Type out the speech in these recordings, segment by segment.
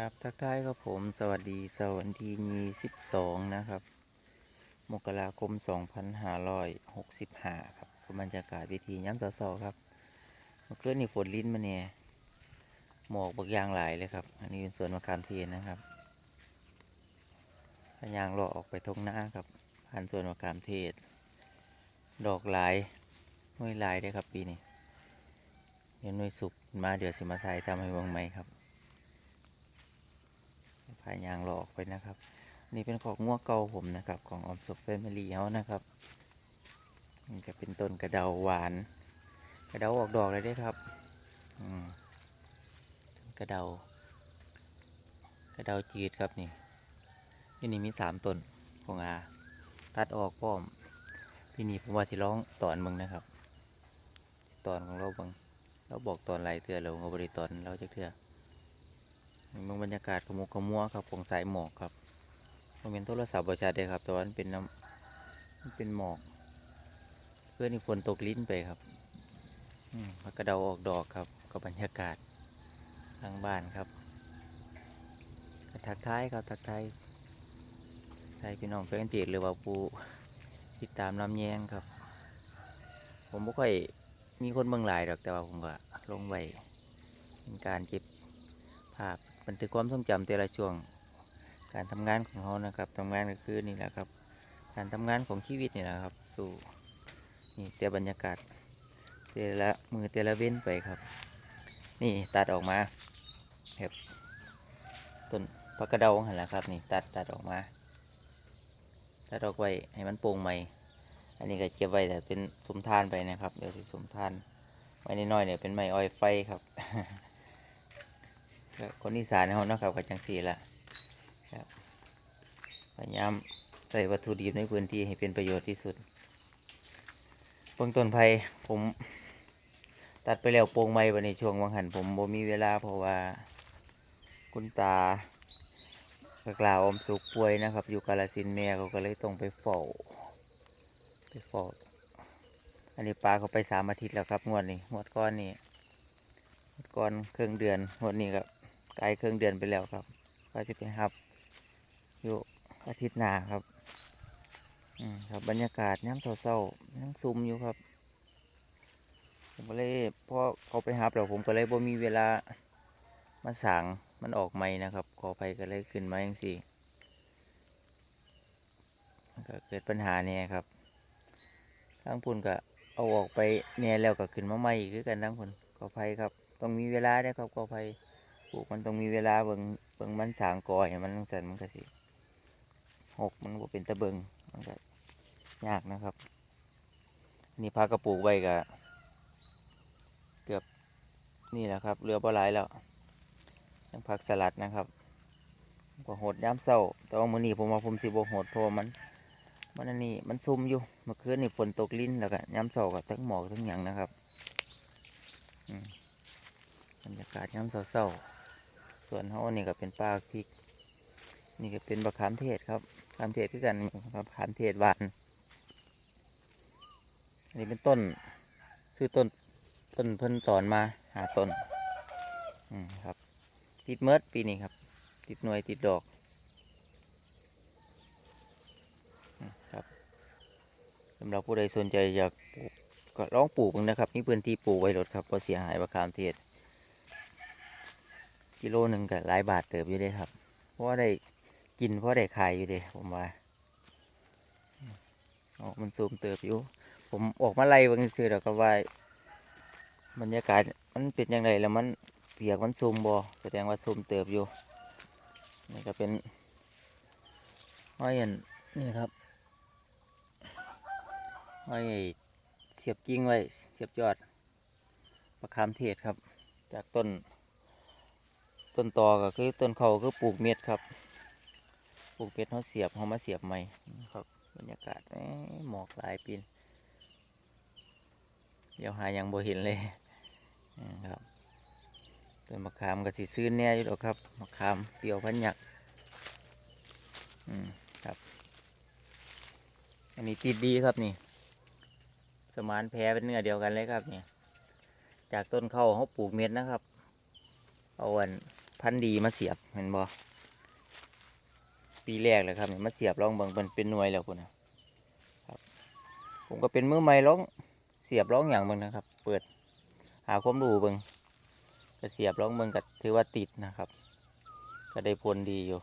ครับทักทายครับผมสวัสดีสวัสดีนีสิบสองนะครับ มกราคมสองพันห้าร้อยหกสิบห้าครับคือบรรยากาศวิธีย้ำต่อสอครับเมื่อคืนนี่ฝนลิ้นมาเนี่ยหมอกบางยางหลายเลยครับ อันนี้เป็นสวนมะขามเทศนะครับพยางรอออกไปทงหน้าครับผ่านสวนมะขามเทศ ดอกหลายน่วยหลายได้ครับปีนี้เดี๋ยวหน่วยสุกมาเดี๋ยวสิมาถ่ายทำให้เบิ่งไหมครับ พายางหลอกไปนะครับ นี่เป็นของงัวเก่าผมนะครับ ของออมสุกเฟมิลี่เฮานะครับนี่ก็เป็นต้นกระเดาหวาน กระเดาออกดอกเลยด้อครับอืมกระเดากระเดาจีดครับนี่ที่นี่มีสามต้นของอาตัดออกป้อมพี่นี่ผมว่าสิร้องตอนมึงนะครับ ตอนของเราบังเราบอกตอนไรเถื่อเราก็บริตอนเราจะเถื่อ มืองบรรยากาศขมุกขมัวครับของสายหมอกครับมันเป็นโทรศัพท์บริษัทเด้ครับแต่ว่ามันเป็นน้ำมันเป็นหมอก เพื่อนนี่ฝนตกลิ้นไปครับอืมพักกระเดาออกดอกครับกับบรรยากาศทางบ้านครับทักทายครับทักทายทายพี่น้องเพื่อนติดหรือว่าปูติดตามลำแยงครับ ผมไม่ค่อยมีคนเมืองหลายหรอกแต่ว่าผมก็ลงไว้เป็นการเก็บ ภาพบันทึกความทรงจำแต่ละช่วง การทำงานของเขานะครับทำงานก็คือนี่แหละครับ การทำงานของชีวิตนี่แหละครับ สู่นี่แต่บรรยากาศแต่ละมือแต่ละเว้นไปครับ นี่ตัดออกมาครับต้นพักกระเดาหันแหละครับ นี่ตัดตัดออกมาตัดออกไว้ให้มันโปร่งใหม่ อันนี้ก็เก็บไว้แต่เป็นสมทานไปนะครับ เดี๋ยวสิสมทานไว้นิดหน่อยเนี่ยเป็นไม้อ้อยไฟครับ คนอีสานเขาเนาะครับกับจังสีละครับพยายามใส่วัตถุดิบในพื้นที่ให้เป็นประโยชน์ที่สุดเบื้องต้นไผ่ผมตัดไปแล้วโปรงไม้ไปในช่วงวังหันผมบ่มีเวลาเพราะว่าคุณตากกล่าวอมสุกป่วยนะครับ อยู่กาลสินธุ์แม่เขาก็เลยต้องไปเฝ้าไปเฝ้าอันนี้ปลาเขาไปสามอาทิตย์แล้วครับงวดนี้งวดก้อนนี่งวดก้อนครึ่งเดือนงวดนี้ก็ ไกลเครื่องเดือนไปแล้วครับก็จะไปครับ อยู่อาทิตย์หน้าครับ อืมครับบรรยากาศน้ำเศร้าๆน้ำซุ่มอยู่ครับ ผมก็เลยพอเขาไปหับแล้วผมก็เลยบ่มีเวลามาสั่งมันออกใหม่นะครับขอไปก็เลยขึ้นมาอย่างสี่ก็เกิดปัญหาเนี่ยครับทั้งพุ่นก็เอาออกไปเนี่ยแล้วก็ขึ้นมาใหม่อีกคือกันทั้งพุ่นขอไปครับ ต้องมีเวลาเด้ครับขอไป ลูกมันต้องมีเวลาเบิงเบิงมันสางกอให้มันจังซั่นมันก็สิหกมันบ่เป็นตะเบิงมันก็ยากนะครับ นี่พากระปลูกไว้ก็เกือบนี่แหละครับเหลือบ่หลายแล้วยังผักสลัดนะครับก็โหดย้ำเศร้าแต่ว่ามื้อนี้ผมว่าผมสิบ่โหดเพราะว่ามันมันอันนี้มันซุ่มอยู่เมื่อคืนนี่ฝนตกลิ้นแล้วก็ย้ำเศร้าก็ทั้งหมอกทั้งหยังนะครับอืมบรรยากาศย้ำเศร้าๆ ส่วนเขานี่ก็เป็นปลาพริก นี่ก็เป็นบะขามเทศครับขามเทศคือกันครับขามเทศหวานอันนี้เป็นต้น ซื้อต้น ต้นเพิ่นตอนมาหาต้น อืมครับ ติดเมิดปีนี้ครับ ติดหน่วยติดดอกครับสำหรับผู้ใดสนใจอยากปลูกก็ลองปลูกเบิ่งนะครับมีพื้นที่ปลูกไว้รดครับก็เสียหายบะขามเทศ กิโลหนึ่งก็หลายบาทเติบอยู่เด้ครับ เพราะได้กินเพราะได้ขายอยู่เด้ผมว่าออกมันซูมเติบอยู่ ผมออกมาไล่บางซื่อแล้วก็ว่าบรรยากาศมันเป็นยังไงแล้วมันเปียกมันซูมบอแสดงว่าซูมเติบอยู่นี่ก็เป็นห้อยนนี่ครับห้อยเสียบกิ่งไว้เสียบยอดมะขามเทศครับ จากต้น ต้นตอก็คือต้นเขาคือปลูกเม็ดครับ ปลูกเม็ดเขาเสียบเขามาเสียบใหม่ครับบรรยากาศหมอกหลายปีนเดี๋ยวหายังบ่เห็นเลยนะครับต้นมะขามก็สิซื้อแน่อยู่หรอกครับมะขามเปรี้ยวพันหยักอืมครับ อันนี้ติดดีครับนี่ สมานแพรเป็นเนื้อเดียวกันเลยครับนี่จากต้นเข้าเขาปลูกเม็ดนะครับ เอาอัน พันธุ์ดีมาเสียบเห็นบ่ปีแรกเลยครับนี่มาเสียบลองเบิ่งเป็นเป็นหน่วยแล้วพุ่นะครับ ผมก็เป็นมือใหม่ลองเสียบลองอย่างเบิ่งนะครับ เปิดหาความรู้เบิ่งก็เสียบลองเบิ่งก็ถือว่าติดนะครับ ก็ได้ผลดีอยู่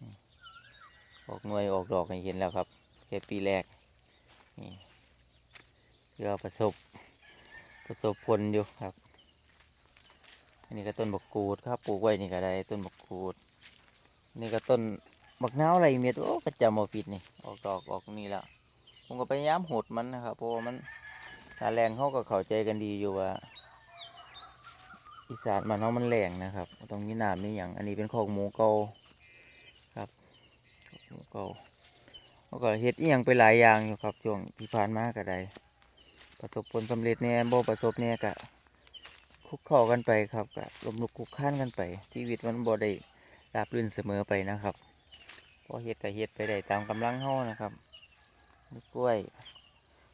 อออกหน่วยออกดอกให้เห็นแล้วครับแค่ปีแรกนี่เพื่อประสบ ประสบผลอยู่ครับ อันนี้ก็ต้นบักกูดครับปลูกไว้นี่ก็ได้ต้นบักกูด นี่ก็ต้นบักนาวอะไรเม็ดโอ้ก็จำมาผิดนี่ออกดอกออกนี่แล้วผมก็พยายามหดมันนะครับเพราะว่ามันถ้าแรงเขาก็เข้าใจกันดีอยู่ว่าอีสานมันเขามันแรงนะครับตรงนี้น้ำนี่อย่างอันนี้เป็นของหมูเกาครับหมูเกาเขาก็เฮ็ดอีหยังไปหลายอย่างอยู่ครับช่วงที่ผ่านมาก็ได้ ประสบผลสำเร็จแหน่บ่ประสบแหน่ก็คุกเข้ากันไปครับก็ลมลุกคุกคลานกันไป ชีวิตมันบ่ได้ราบรื่นเสมอไปนะครับพอเฮ็ดก็เฮ็ดไปได้ตามกำลังเฮานะครับมีกล้วย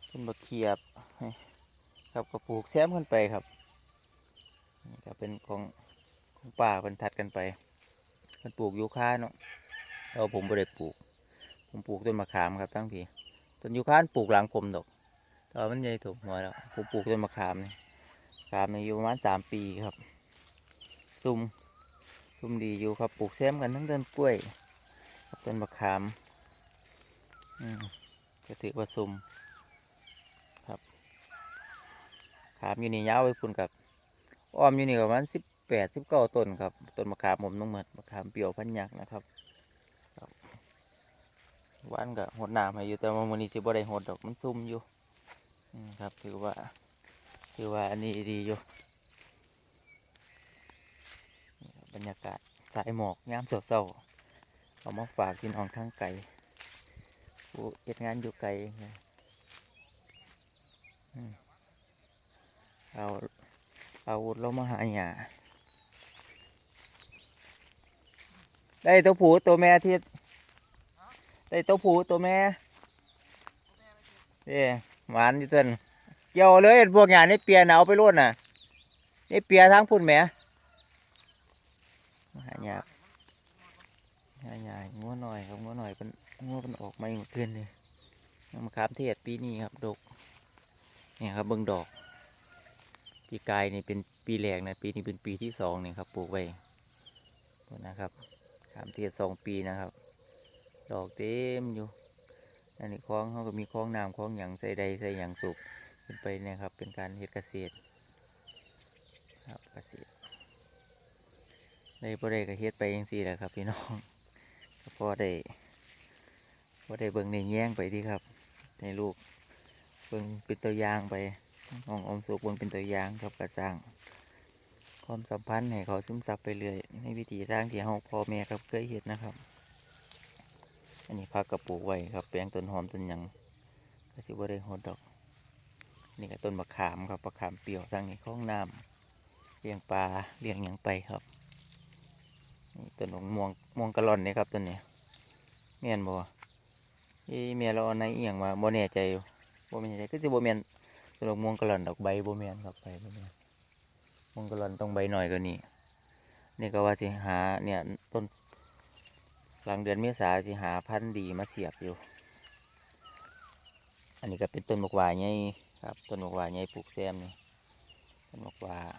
ต้นบักเขียบครับก็ปลูกแซมกันไปครับนี่ก็เป็นของของป่าเป็นทัดกันไปมันปลูกยูคาเนาะแล้วผมบ่ได้ปลูก ผมปลูกต้นมะขามครับทั้งทีต้นยูคาปลูกหลังผมดอก ตอนมันใหญ่ถูกหัวแล้วผมปลูกต้นมะขามนี่ขามนี่อยู่ประมาณสามปีครับ ซุ่มซุ่มดีอยู่ครับปลูกแซมกันทั้งต้นกล้วยกับต้นมะขามอืมก็ถือว่าซุ่มครับ ขามอยู่นี่ยาวไปพุ่นกับอ้อมอยู่นี่ประมาณสิบแปดสิบเก้าต้นครับต้นมะขามผมต้องเหมือนมะขามเปรี้ยวพันยักษ์นะครับครับหวานกับหดน้ำให้อยู่แต่ว่ามันนี้สิบ่ได้หดดอกมันซุ่มอยู่ ครับถือว่าถือว่าอันนี้ดีอยู่บรรยากาศสายหมอกยามเศร้าๆเอามาฝากพี่น้องทางไกลผู้เฮ็ดงานอยู่ไกลเอาเอาวุธเรามาหาหยาได้ตัวผู้ตัวแม่ที่ได้ตัวผู้ตัวแม่เด้ หวานอยู่เต้นเกี่ยวเลยพวกหยาในเปียหนาวไปรุ่นน่ะในเปียทั้งพุ่นแหมหาหยาหาหยางัวหน่อยครับงัวหน่อยเป็นงัวเป็นออกไมาเมื่อคืนนี่มะขามเทศปีนี้ครับดกเนี่ยครับเบิ่งดอกปีกายนี่เป็นปีแรกนะปีนี้เป็นปีที่สองเนี่ยครับปลูกไว้พุ่นนะครับขามเทศสองปีนะครับ ดอกเต็มอยู่ อันนี้คลองเขาก็มีคลองน้ำคลองหยางใส่ใดใส่หยางสุกเป็นไปนะครับ เป็นการเฮ็ดเกษตรครับเกษตรได้บ่ได้ก็เฮ็ดไปยังสี่แหละครับ พี่น้องก็พอได้พอได้เบิ่งในแย่งไปดีครับ ในลูกเบิ่งเป็นตัวอย่างไปน้องอมสุกเบิ่งเป็นตัวอย่างครับกระสร้างความสัมพันธ์ให้เขาซึมซับไปเรื่อยในวิธีทางที่เฮาพ่อแม่ครับเคยเฮ็ดนะครับ อันนี้พักกระปูกไว้ครับ แปลงต้นหอมต้นหยังก็สิบ่ได้หดดอก นี่ก็ต้นมะขามครับมะขามเปรี้ยวทางนี้คลองน้ำเลี้ยงปลาเลี้ยงหยังไปครับนี่ต้นมะม่วงม่วงกะหล่อนนี่ครับต้นนี้เมียนบ่เอ้เมียเราเอาในเอียงมาบ่แน่ใจอยู่บ่แน่ใจก็สิบ่แม่นต้นมะม่วงกะหล่อนดอกใบบ่แม่นครับใบบ่แม่นม่วงกะหล่อนต้องใบหน่อยกว่านี้นี่ก็ว่าสิหาเนี่ยต้น หลังเดือนเมษาสิหาพันธุ์ดีมาเสียบอยู่ อันนี้ก็เป็นต้นมกวาดใหญ่ครับต้นมกวาดใหญ่ปลูกแซมนี่ต้นมกวาด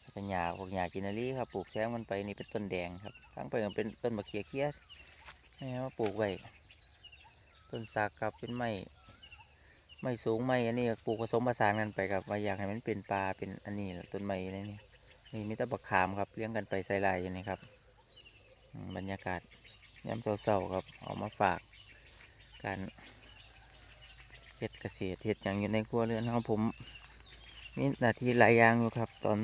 แล้วก็หญ้าพวกหญ้ากินารีครับปลูกแซมมันไปนี่เป็นต้นแดงครับทั้งไปก็เป็นต้นมะเขียเคียดนี่มาปลูกไว้ต้นสักครับเป็นไม้ไม้สูงไม้อันนี้ปลูกผสมผสานกันไปครับว่าอยากให้มันเป็นปลาเป็นอันนี้แหละต้นไม้นี่นี่มีตะบักขามครับเลี้ยงกันไปใส่ลายอย่างนี้ครับอืมบรรยากาศ ยามเศร้าๆครับเอามาฝากการเฮ็ดเกษตรเฮ็ดอย่างอยู่ในครัวเรือนของผมมีหน้าที่หลายอย่างอยู่ครับ ตอน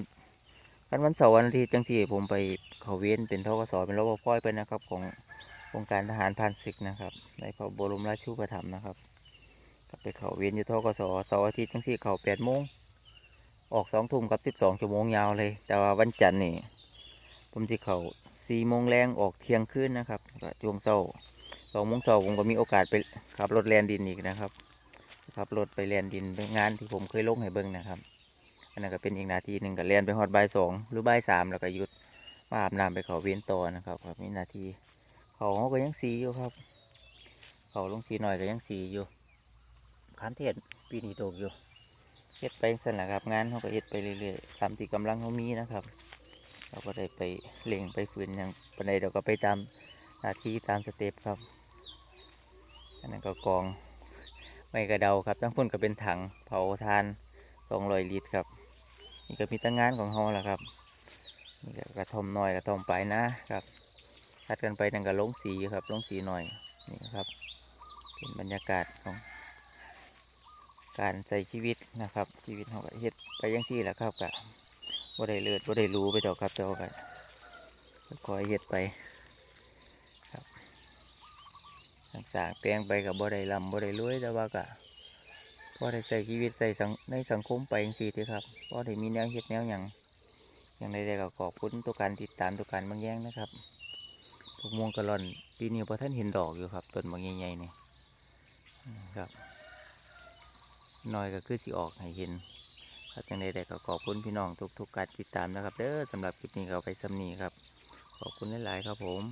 วันวันเสาร์วันอาทิตย์จังสี่ผมไปเขาเว้นเป็นทกศเป็นรปภไปนะครับ ของโครงการทหารผ่านศึกนะครับ ในพระบรมราชูปถัมภ์นะครับไปเขาเว้นอยู่ทกศเสาร์อาทิตย์จังสี่เขาแปดโมงออกสองทุ่มกับสิบสองชั่วโมงยาวเลย แต่ว่าวันจันทร์นี่ผมจะเขา สี่โมงแรงออกเที่ยงคืนนะครับก็ช่วงเช้าสองโมงเช้าผมก็มีโอกาสไปขับรถแลนดินอีกนะครับขับรถไปแลนดินไปงานที่ผมเคยลงให้เบิ้งนะครับอนนั้นก็เป็นอีกนาทีหนึ่งก็เรียนไปฮอดบ่ายสองหรือบ่ายสามแล้วก็หยุดมาอาบน้ำไปเขาเวียนต่อนะครับครับมีนาทีเขาเขาก็ยังสีอยู่ครับ เขาลงสีหน่อยก็ยังสีอยู่ขามเทศปีนี้ตกอยู่เฮ็ดไปสั่นแหละครับงานเขาก็เฮ็ดไปเรื่อยๆตามที่กำลังเขามีนะครับ เราก็ได้ไปเล่งไปฝืนอย่างปันใดเราก็ไปตามหน้าที่ตามสเต็ปครับ อันนั้นก็กองไม่กระเดาครับทั้งพุ่นก็เป็นถังเผาทานสองร้อยลิตรครับ นี่ก็มีตั้งงานของเขาแหละครับนี่ก็กระทอมน้อยกระทอมปลายนะครับถัดกันไปนั่นก็ลงสีครับลงสีหน่อยนี่ครับ เป็นบรรยากาศของการใช้ชีวิตนะครับ ชีวิตขาก็เฮ็ดไปยังซี่แหละครับกะ บ่ได้เลือดบ่ได้รู้ไปดอกครับแต่ว่าก็คอยเฮ็ดไปครับต่างแปลงไปกับบ่ได้ลำบ่ได้รวยแต่ว่าก็พอได้ใช้ชีวิตใส่สังในสังคมไปจังซี่ติครับพอได้มีแนวเฮ็ดแนวหยังอย่างใดๆก็ขอบคุณตัวการติดตามตัวการบางแย่งนะครับพวกม่วงกระล่อนปีนี้พอท่านเห็นดอกอยู่ครับต้นบางใหญ่ๆนี่ครับน้อยก็คือสิออกให้เห็น ครับยังใดๆก็ขอบคุณพี่น้องทุกๆการติดตามนะครับ เด้อสำหรับคลิปนี้เราไปสำนีครับ ขอบคุณหลายๆครับผม